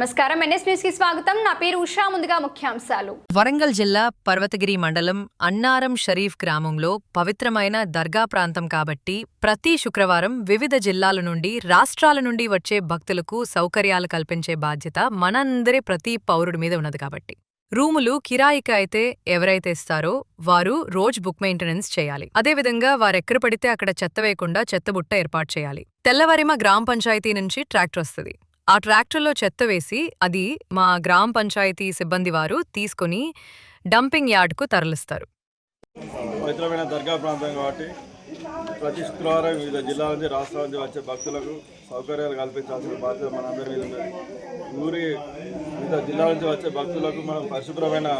నమస్కారం. ఎన్ఎస్ న్యూస్కి స్వాగతం. నా పేరు ఉషా. ముందుగా ముఖ్యాంశాలు. వరంగల్ జిల్లా పర్వతగిరి మండలం అన్నారం షరీఫ్ గ్రామంలో పవిత్రమైన దర్గా ప్రాంతం కాబట్టి ప్రతి శుక్రవారం వివిధ జిల్లాల నుండి రాష్ట్రాల నుండి వచ్చే భక్తులకు సౌకర్యాలు కల్పించే బాధ్యత మనందరి ప్రతి పౌరుడి మీద ఉన్నది కాబట్టి. రూములు కిరాయికి అయితే ఎవరైతే ఇస్తారో వారు రోజ్ బుక్ మెయింటెనెన్స్ చేయాలి. అదేవిధంగా వారెక్కడ పడితే అక్కడ చెత్త వేయకుండా చెత్తబుట్ట ఏర్పాటు చేయాలి. తెల్లవారిమ గ్రామ పంచాయతీ నుంచి ట్రాక్టర్ వస్తుంది. ఆ ట్రాక్టర్లో చెత్త వేసి అది మా గ్రామ పంచాయతీ సిబ్బంది వారు తీసుకుని డంపింగ్ యార్డ్కు తరలిస్తారు. పవిత్రమైన దర్గా ప్రాంతం కాబట్టి ప్రతి శుక్రవారం వివిధ జిల్లాల నుంచి రాష్ట్రాల నుంచి వచ్చే భక్తులకు సౌకర్యాలు కల్పించాల్సిన బాధ్యత మనందరి మీద ఉంది. ఊరి వివిధ జిల్లాల నుంచి వచ్చే భక్తులకు మనం పరిశుభ్రమైన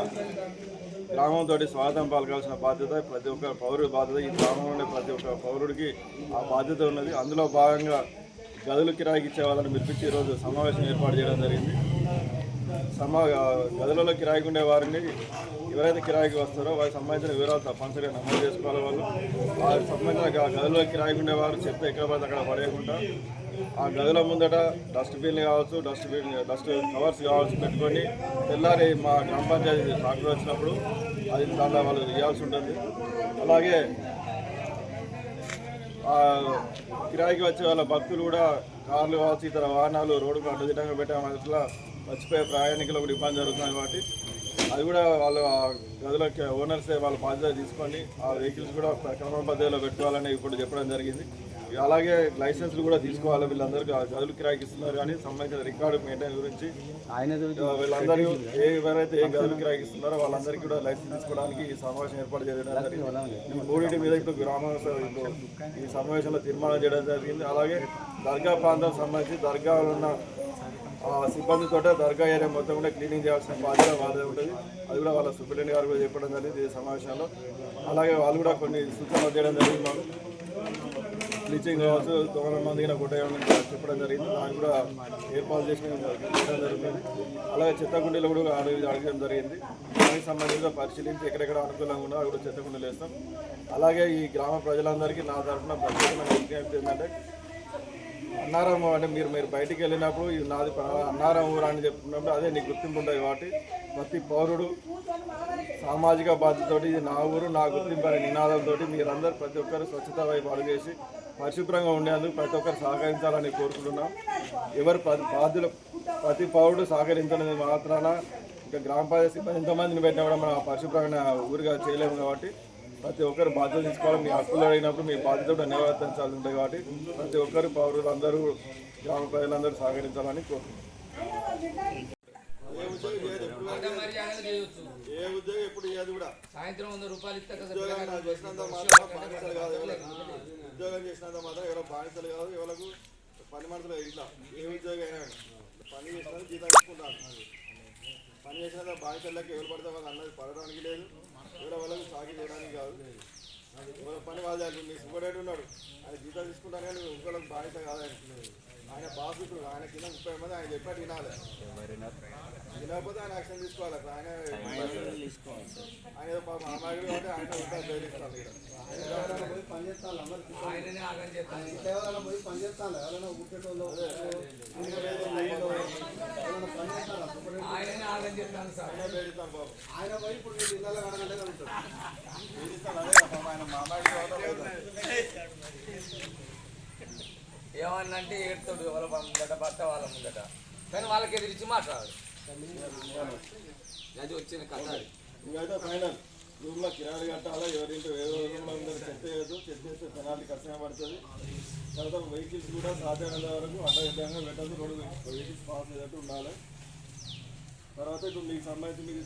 గ్రామంతో స్వాగతం పలకాల్సిన బాధ్యత ప్రతి ఒక్క పౌరుడి బాధ్యత. ఈ గ్రామంలోనే ప్రతి ఒక్క పౌరుడికి ఆ బాధ్యత ఉన్నది. అందులో భాగంగా గదులు కిరాయికి ఇచ్చే వాళ్ళని పిలిపించి ఈరోజు సమావేశం ఏర్పాటు చేయడం జరిగింది. సమా గదులలో కిరాయికి ఉండే వారిని ఎవరైతే కిరాయికి వస్తారో వారికి సంబంధించిన వివరాలు తప్పనిసరిగా నమోదు చేసుకోవాలి వాళ్ళు. వారికి సంబంధించిన గదుల్లో కిరాయికి ఉండేవారు చెప్తే ఎక్కడ పడితే అక్కడ పడేయకుండా ఆ గదుల ముందట డస్ట్బిన్ కావచ్చు డస్ట్బిన్ డస్ట్ కవర్స్ కావచ్చు పెట్టుకొని తెల్లారి మా గ్రామ పంచాయతీ ట్రాక్టర్ వచ్చినప్పుడు అది దాంట్లో వాళ్ళు ఇవ్వాల్సి ఉంటుంది. అలాగే కిరాయికి వచ్చే వాళ్ళ భక్తులు కూడా కార్లు కావచ్చు ఇతర వాహనాలు రోడ్డుకు అడ్డదిడ్డంగా పెట్టడం అట్లా మర్చిపోయే ప్రయాణికులకు ఇబ్బంది జరుగుతుంది కాబట్టి అది కూడా వాళ్ళు ఆ గదుల ఓనర్సే వాళ్ళ బాధ్యత తీసుకొని ఆ వెహికల్స్ కూడా క్రమ పద్ధతిలో పెట్టుకోవాలని ఇప్పుడు చెప్పడం జరిగింది. అలాగే లైసెన్స్లు కూడా తీసుకోవాలి వీళ్ళందరికీ గదులు కిరాయికి ఇస్తున్నారు కానీ సంబంధించిన రికార్డు మెయింటైన్ గురించి వీళ్ళందరూ ఏ ఎవరైతే ఏ గదులు కిరాయికి ఇస్తున్నారో వాళ్ళందరికీ కూడా లైసెన్స్ తీసుకోవడానికి ఈ సమావేశం ఏర్పాటు చేయడం జరిగింది. మూడింటి మీద ఇప్పుడు గ్రామ ఈ సమావేశంలో తీర్మానం చేయడం జరిగింది. అలాగే దర్గా ప్రాంతం సంబంధించి దర్గాలో ఉన్న ఆ సిబ్బందితో దర్గా ఏరియా మొత్తం కూడా క్లీనింగ్ చేయాల్సిన బాధ్యత వాళ్ళదే ఉంటుంది. అది కూడా వాళ్ళ సూపరింటెండెంట్ గారు కూడా చెప్పడం జరిగింది ఈ సమావేశంలో. అలాగే వాళ్ళు కూడా కొన్ని సూచనలు చేయడం జరిగింది బ్లీచింగ్ కావచ్చు దొంగల మంది కొట్టేయడం చెప్పడం జరిగింది. దానికి కూడా ఏర్పాటు చేసిన జరిగింది. అలాగే చెత్తకుండీలు కూడా అడిగి అడగడం జరిగింది. దానికి సంబంధించిన పరిశీలించి ఎక్కడెక్కడ అనుకూలంగా ఉందో అక్కడ చెత్తకుండీలు వేస్తాం. అలాగే ఈ గ్రామ ప్రజలందరికీ నా తరఫున ప్రత్యేకమైన విజ్ఞప్తి ఏంటంటే అన్నారం అంటే మీరు మీరు బయటికి వెళ్ళినప్పుడు ఇది నాది అన్నారం ఊరు అని చెప్పుకున్నప్పుడు అదే నీకు గుర్తింపు ఉంటుంది కాబట్టి ప్రతి పౌరుడు సామాజిక బాధ్యతతోటి ఇది నా ఊరు నా గుర్తింపు అనే నినాదంతో మీరందరూ ప్రతి ఒక్కరు స్వచ్ఛత వైపు అడుగేసి పరిశుభ్రంగా ఉండేందుకు ప్రతి ఒక్కరు సహకరించాలని కోరుకుంటున్నాం. ఎవరు బాధ్యులు ప్రతి పౌరుడు సహకరించడం మాత్రాన ఇంకా గ్రామ పంచాయతీ సిబ్బంది ఎంతమందిని పెట్టినా కూడా మనం ఆ పరిశుభ్రమైన ఊరుగా చేయలేము కాబట్టి ప్రతి ఒక్కరు బాధ్యత తీసుకోవాలి. మీ హక్కులు అడిగినప్పుడు మీ బాధ్యత కూడా నిర్వర్తించాల్సి ఉంటుంది కాబట్టి ప్రతి ఒక్కరు పౌరులు అందరూ గ్రామ ప్రజలందరూ సహకరించాలని కోరుకుంటున్నాం ఏ ఉద్యోగం ఎప్పుడు ఇవ్వదు కూడా సాయంత్రం వంద రూపాయలు ఇస్తా నాకు చేసినంత మాత్రం బానిసలు కాదు ఉద్యోగం చేసినంత మాత్రం ఎవరో బానిసలు కాదు ఎవరికి పని మనుషులు ఇట్లా ఏ ఉద్యోగం అయినా పని చేసినంత జీతం తీసుకుంటారు పని చేసినంత బానిసలకి ఎవరు పడితే వాళ్ళు అన్నది పడడానికి లేదు సాగి చేయడానికి కాదు. ఎవరి పని వాళ్ళు మీ సూపరేట్ ఉన్నాడు. ఆయన జీతం తీసుకుంటాను కానీ ఇంకోళ్ళకి బానిస కాదు ఆయన ఆయన బాస్ ఇప్పుడు ఆయన కింద ముప్పై మంది ఆయన చెప్పాడు వినాలి. వినకపోతే ఆయన యాక్షన్ తీసుకోవాలి అక్కడ. ఆయన ఆయన పాపం అమాయకుడు కాబట్టి ఆయన ఆగం చేస్తాను ఆగం చేస్తాను ఆయన పాపం ఆయన మా అమ్మాయికి ఏమన్నా అంటే ఏడుతాడు ఎవరి ముందట భర్త వాళ్ళ ముందట. కానీ వాళ్ళకి ఎదిరించి మాట్లాడాలి. అది వచ్చిన కథ ఇంకైతే ఫైనల్ రూమ్లో కిరాయి కట్టాలా ఎవరింటో ఏదో రూమ్లో ఉందో చెత్త వేయద్దు. చెత్త వేస్తే పెనాల్టీ ఖచ్చితంగా పడుతుంది. తర్వాత వెహికల్స్ కూడా సాధ్యమైన వరకు అడ్డ విధంగా పెట్టదు రోడ్డు వెహికల్స్ పాస్ అయ్యేటట్టు ఉండాలి. తర్వాత ఇప్పుడు మీకు సంబంధించి మీకు